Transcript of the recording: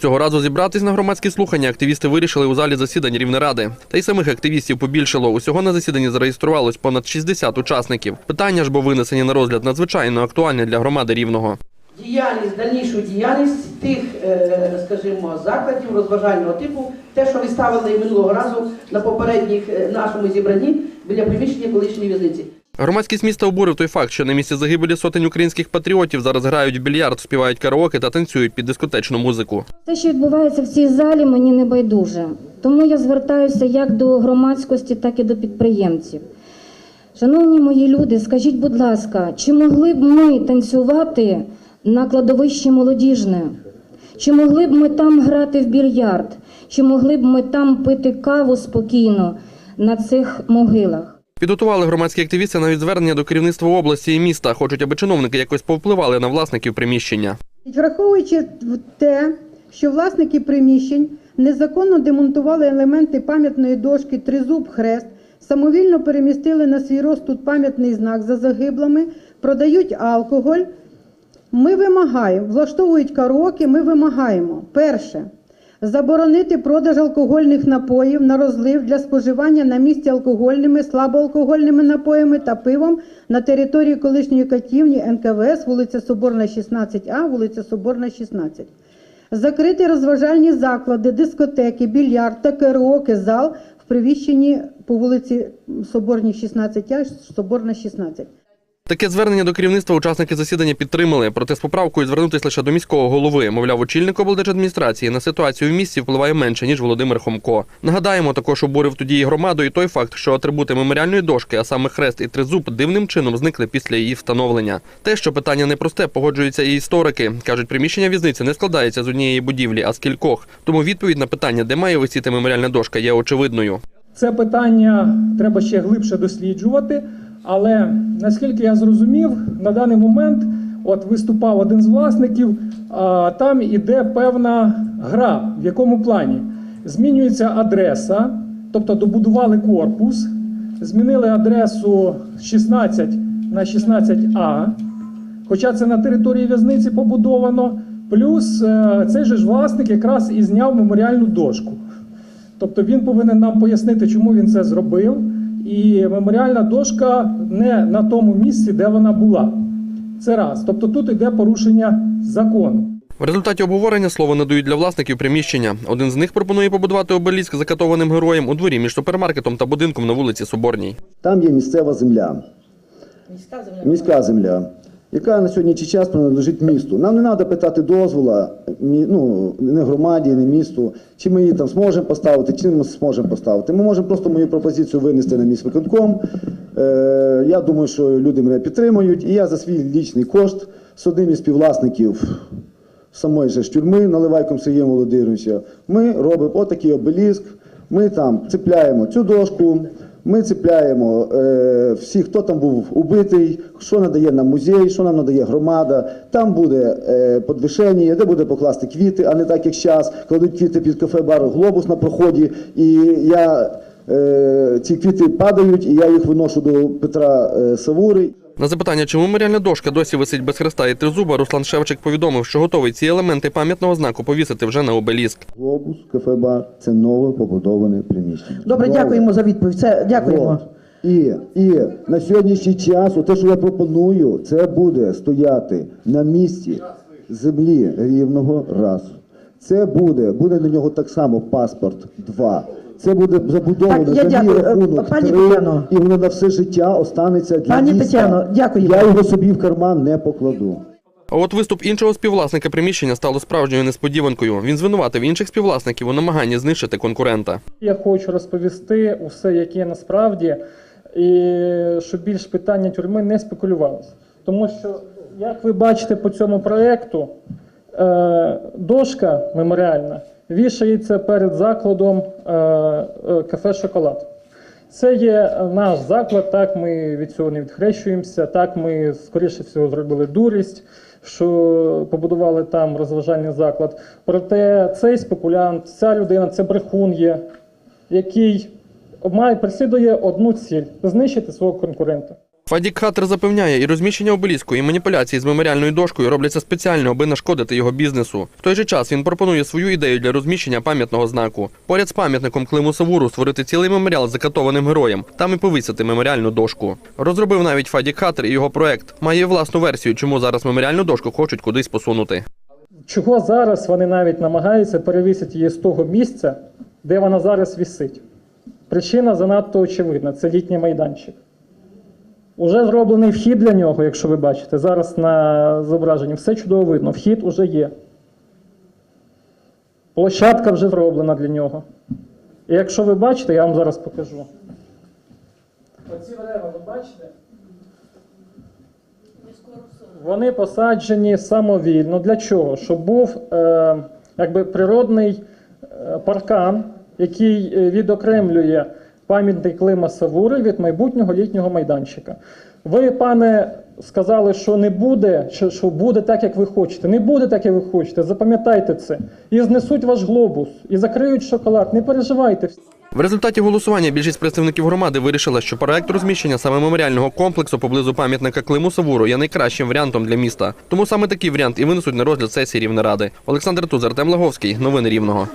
Цього разу зібратись на громадські слухання активісти вирішили у залі засідань Рівнеради. Та й самих активістів побільшало. Усього на засіданні зареєструвалось понад 60 учасників. Питання ж бо винесені на розгляд надзвичайно актуальне для громади Рівного. діяльність, дальнішу діяльність тих, е, скажімо, закладів розважального типу, те, що ви ставили минулого разу на попередніх е, нашому зібранні біля приміщення колишньої в'язниці. Громадськість міста обурив той факт, що на місці загибелі сотень українських патріотів зараз грають в більярд, співають караоке та танцюють під дискотечну музику. Те, що відбувається в цій залі, мені не байдуже. Тому я звертаюся як до громадськості, так і до підприємців. Шановні мої люди, скажіть, будь ласка, чи могли б ми танцювати на кладовищі молодіжне? Чи могли б ми там грати в більярд? Чи могли б ми там пити каву спокійно на цих могилах? Підготували громадські активісти навіть звернення до керівництва області і міста. Хочуть, аби чиновники якось повпливали на власників приміщення. Враховуючи те, що власники приміщень незаконно демонтували елементи пам'ятної дошки Тризуб Хрест, самовільно перемістили на свій рост тут пам'ятний знак за загиблими, продають алкоголь. Ми вимагаємо, влаштовують караоке, ми вимагаємо перше. Заборонити продаж алкогольних напоїв на розлив для споживання на місці алкогольними, слабоалкогольними напоями та пивом на території колишньої катівні НКВС, вулиця Соборна, 16А, вулиця Соборна, 16. Закрити розважальні заклади, дискотеки, більярд та караоке зал в приміщенні по вулиці Соборній, 16А, Соборна, 16. Таке звернення до керівництва учасники засідання підтримали. Проте з поправкою звернутися лише до міського голови. Мовляв, очільник облдержадміністрації на ситуацію в місті впливає менше ніж Володимир Хомко. Нагадаємо, також обурив тоді і громаду, і той факт, що атрибути меморіальної дошки, а саме хрест і тризуб, дивним чином зникли після її встановлення. Те, що питання непросте, погоджуються і історики. кажуть, приміщення в'язниці не складається з однієї будівлі, а з кількох. Тому відповідь на питання, де має висіти меморіальна дошка, є очевидною. Це питання треба ще глибше досліджувати, але наскільки я зрозумів, на даний момент от виступав один з власників, а там іде певна гра, в якому плані змінюється адреса, тобто добудували корпус, змінили адресу 16 на 16А, хоча це на території в'язниці побудовано. Плюс е, цей же ж власник якраз і зняв меморіальну дошку. Тобто він повинен нам пояснити, чому він це зробив. І меморіальна дошка не на тому місці, де вона була. Це раз. Тобто тут йде порушення закону. В результаті обговорення слово надають для власників приміщення. Один з них пропонує побудувати обеліск закатованим героєм у дворі між супермаркетом та будинком на вулиці Соборній. Там є місцева земля, міська земля, яка на сьогоднішній час принадлежить місту. Нам не треба питати дозвола, ну, не громаді, не місту, чи ми її там зможемо поставити, чи не зможемо поставити. Ми можемо просто мою пропозицію винести на міськвиконком. Е, я думаю, що люди мене підтримують, і я за свій лічний кошт з одним із співвласників самої же тюрми Наливайком Сергієм Володимировича, ми робимо отакий обеліск, ми там цепляємо цю дошку, ми цепляємо е, всіх, хто там був убитий, що надає нам музей, що нам надає громада. Там буде е, подвишення, де буде покласти квіти, а не так, як зараз, кладуть квіти під кафе-бар Глобус на проході. І я е, ці квіти падають, і я їх виношу до Петра е, Савури. На запитання, чому меморіальна дошка досі висить без хреста і тризуба, Руслан Шевчик повідомив, що готовий ці елементи пам'ятного знаку повісити вже на обеліск. Глобус, кафе-бар це нове побудоване приміщення. Добре, дякуємо за відповідь. Це дякуємо. І, і на сьогоднішній час, те, що я пропоную, це буде стояти на місці землі рівного раз. Це буде, буде на нього так само паспорт 2. Це буде забудовано Так, я за дякую. Е, рахунок пані 3, Тетяно. і воно на все життя останеться для Пані міста. Тетяно, дякую Я його собі в карман не покладу. А от виступ іншого співвласника приміщення стало справжньою несподіванкою. Він звинуватив інших співвласників у намаганні знищити конкурента. Я хочу розповісти усе, яке насправді, і щоб більш питання тюрми не спекулювалося. Тому що, як ви бачите по цьому проєкту, е, дошка меморіальна вішається перед закладом е, е, кафе Шоколад. Це є наш заклад, так ми від цього не відхрещуємося. Так ми, скоріше всього, зробили дурість, що побудували там розважальний заклад. Проте цей спекулянт, ця людина, це брехун є, який має переслідує одну ціль знищити свого конкурента. Фадік Хатер запевняє, і розміщення обеліску, і маніпуляції з меморіальною дошкою робляться спеціально, аби нашкодити його бізнесу. В той же час він пропонує свою ідею для розміщення пам'ятного знаку. Поряд з пам'ятником Климу Савуру створити цілий меморіал закатованим героєм, там і повісити меморіальну дошку. Розробив навіть Фадік Хатер і його проект. Має власну версію, чому зараз меморіальну дошку хочуть кудись посунути. Чого зараз вони навіть намагаються перевісити її з того місця, де вона зараз вісить? Причина занадто очевидна це літній майданчик. Уже зроблений вхід для нього, якщо ви бачите. Зараз на зображенні все чудово видно. Вхід уже є. Площадка вже зроблена для нього. І якщо ви бачите, я вам зараз покажу. Оці дерева, ви бачите? Вони посаджені самовільно. Для чого? Щоб був е, якби природний е, паркан, який е, відокремлює пам'ятник Клима Савури від майбутнього літнього майданчика. Ви, пане, сказали, що не буде, що, буде так, як ви хочете. Не буде так, як ви хочете. Запам'ятайте це. І знесуть ваш глобус, і закриють шоколад. Не переживайте. В результаті голосування більшість представників громади вирішила, що проект розміщення саме меморіального комплексу поблизу пам'ятника Климу Савуру є найкращим варіантом для міста. Тому саме такий варіант і винесуть на розгляд сесії Рівнеради. Олександр Туз, Артем Лаговський. Новини Рівного.